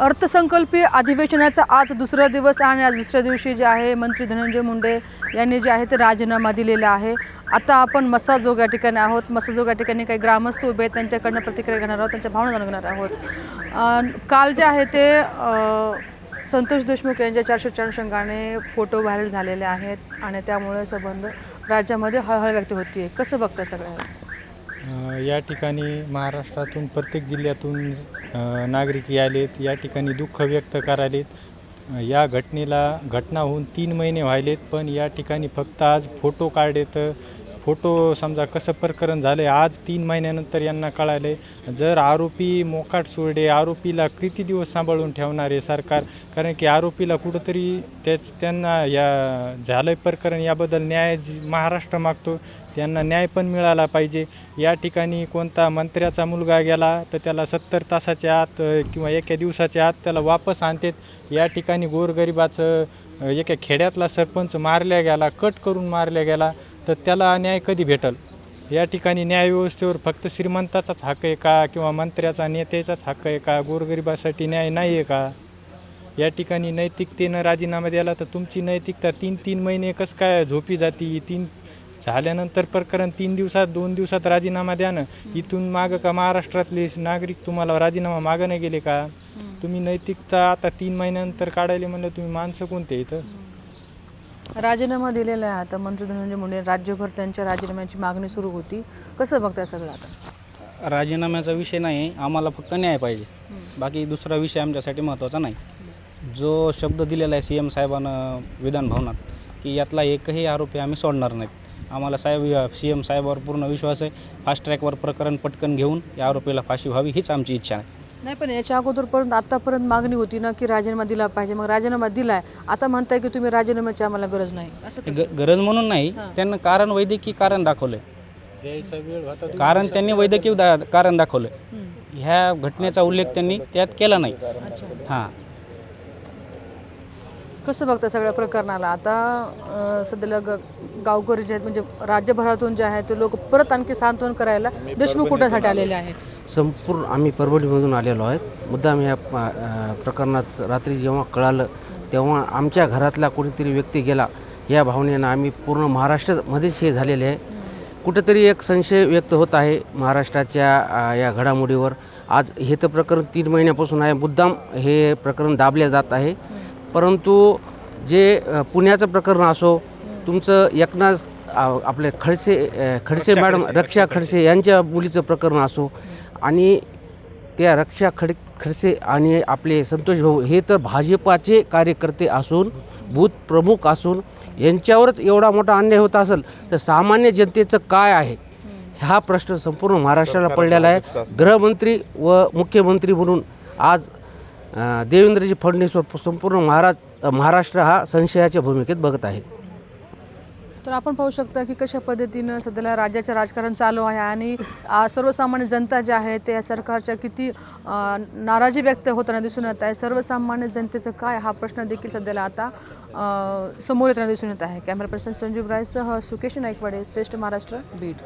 अर्थसंकल्पीय अधिवेशनाचा आज दुसरा दिवस आणि आज दुसऱ्या दिवशी जे आहे मंत्री धनंजय मुंडे यांनी जे आहे ते राजीनामा दिलेला आहे. आता आपण मसाजोग या ठिकाणी आहोत. मसाजोग या ठिकाणी काही ग्रामस्थ उभे आहेत त्यांच्याकडनं प्रतिक्रिया घेणार आहोत त्यांच्या भावना जाणून घेणार आहोत. काल जे आहे ते संतोष देशमुख यांच्या चारशे अनुषंगाने फोटो व्हायरल झालेले आहेत आणि त्यामुळे संबंध राज्यामध्ये हळहळ व्यक्त होती कसं बघतं सगळ्या या ठिकाणी महाराष्ट्रातून प्रत्येक जिल्ह्यातून नागरिक आलेत या ठिकाणी दुःख व्यक्त करायलेत या घटनेला घटना होऊन तीन महिने व्हायलेत पण या ठिकाणी फक्त आज फोटो काढेत फोटो समजा कसं प्रकरण झालं आहे आज तीन महिन्यानंतर यांना कळाले जर आरोपी मोकाट सुरडे आरोपीला किती दिवस सांभाळून ठेवणार आहे सरकार? कारण की आरोपीला कुठंतरी त्याच त्यांना या झालं प्रकरण याबद्दल न्याय महाराष्ट्र मागतो त्यांना न्याय पण मिळाला पाहिजे. या ठिकाणी कोणता मंत्र्याचा मुलगा गेला तर त्याला सत्तर तासाच्या आत किंवा एका दिवसाच्या आत त्याला वापस आणतात. या ठिकाणी गोरगरिबाचं एका खेड्यातला सरपंच मारल्या गेला कट करून मारल्या गेला. तर त्याला न्याय कधी भेटल? या ठिकाणी न्यायव्यवस्थेवर फक्त श्रीमंताचाच हक्क आहे का? किंवा मंत्र्याचा नेत्याचाच हक्क आहे का? गोरगरिबासाठी न्याय नाही आहे का? या ठिकाणी नैतिकतेनं राजीनामा द्याला तर तुमची नैतिकता तीन तीन महिने कसं काय झोपी जाती? तीन झाल्यानंतर प्रकरण तीन दिवसात दोन दिवसात राजीनामा द्या ना. इथून मागं का महाराष्ट्रातले नागरिक तुम्हाला राजीनामा मागं नाही गेले का? तुम्ही नैतिकता आता तीन महिन्यानंतर काढायला म्हणलं तुम्ही माणसं कोणते इथं? राजीनामा दिलेला आहे आता मंत्री धनंजय मुंडे. राज्यभर त्यांच्या राजीनाम्याची मागणी सुरू होती. कसं बघताय सगळं आता? राजीनाम्याचा विषय नाही आम्हाला फक्त न्याय पाहिजे. बाकी दुसरा विषय आमच्यासाठी महत्त्वाचा नाही. जो शब्द दिलेला आहे सी एम साहेबांनं विधान भवनात की यातला एकही आरोपी आम्ही सोडणार नाहीत. आम्हाला साहेब सी एम साहेबावर पूर्ण विश्वास आहे. फास्ट ट्रॅकवर प्रकरण पटकन घेऊन या आरोपीला फाशी व्हावी हीच आमची इच्छा आहे. नाही पण याच्या अगोदरपर्यंत आतापर्यंत मागणी होती ना की राजीनामा दिला पाहिजे. मग राजीनामा दिलाय. आता म्हणताय की तुम्ही राजीनाम्याची आम्हाला गरज नाही. असं कसं? ग गरज म्हणून नाही. हां. त्यांना कारण वैद्यकीय कारण दाखवलं द्यायचा वेळ होता कारण त्यांनी वैद्यकीय दा कारण दाखवलं हम्म. ह्या घटनेचा उल्लेख त्यांनी त्यात केला नाही. अच्छा. हां. कसं बघता सगळ्या प्रकरणाला? आता सध्याला ग गावकरी जे आहेत म्हणजे राज्यभरातून जे आहेत ते लोक परत आणखी सांत्वन करायला देशमुख कुठ्यासाठी आलेले आहेत. संपूर्ण आम्ही परभणीमधून आलेलो आहेत. मुद्दाम या प्रकरणात रात्री जेव्हा कळालं तेव्हा आमच्या घरातला कोणीतरी व्यक्ती गेला. या भावनेनं आम्ही पूर्ण महाराष्ट्रामध्येच हे झालेले आहे. कुठंतरी एक संशय व्यक्त होत आहे महाराष्ट्राच्या या घडामोडीवर. आज हे तर प्रकरण तीन महिन्यापासून आहे. मुद्दाम हे प्रकरण दाबले जात आहे. परंतु जे पुण्याचं प्रकरण असो तुमचं एकनाथ आपले खडसे खडसे मॅडम रक्षा खडसे यांच्या मुलीचं प्रकरण असो आणि त्या रक्षा खड खडसे आणि आपले संतोष भाऊ हे तर भाजपाचे कार्यकर्ते असून बूथ प्रमुख असून यांच्यावरच एवढा मोठा अन्याय होत असेल तर सामान्य जनतेचं काय आहे? हा प्रश्न संपूर्ण महाराष्ट्राला पडलेला आहे. गृहमंत्री व मुख्यमंत्री म्हणून आज देवेंद्रजी देवेंद्रजी व संपूर्ण महाराज महाराष्ट्र हा संशयाच्या भूमिकेत बघत आहे. तर आपण पाहू शकता की कशा पद्धतीनं सध्याला राज्याचं राजकारण चालू आहे आणि सर्वसामान्य जनता जी आहे ते या सरकारच्या किती नाराजी व्यक्त होताना दिसून येत आहे. सर्वसामान्य जनतेचं काय हा प्रश्न देखील सध्याला आता समोर येताना दिसून येत आहे. कॅमेरा पर्सन संजीव रायसह सुकेश नाईकवाडे श्रेष्ठ महाराष्ट्र बीड.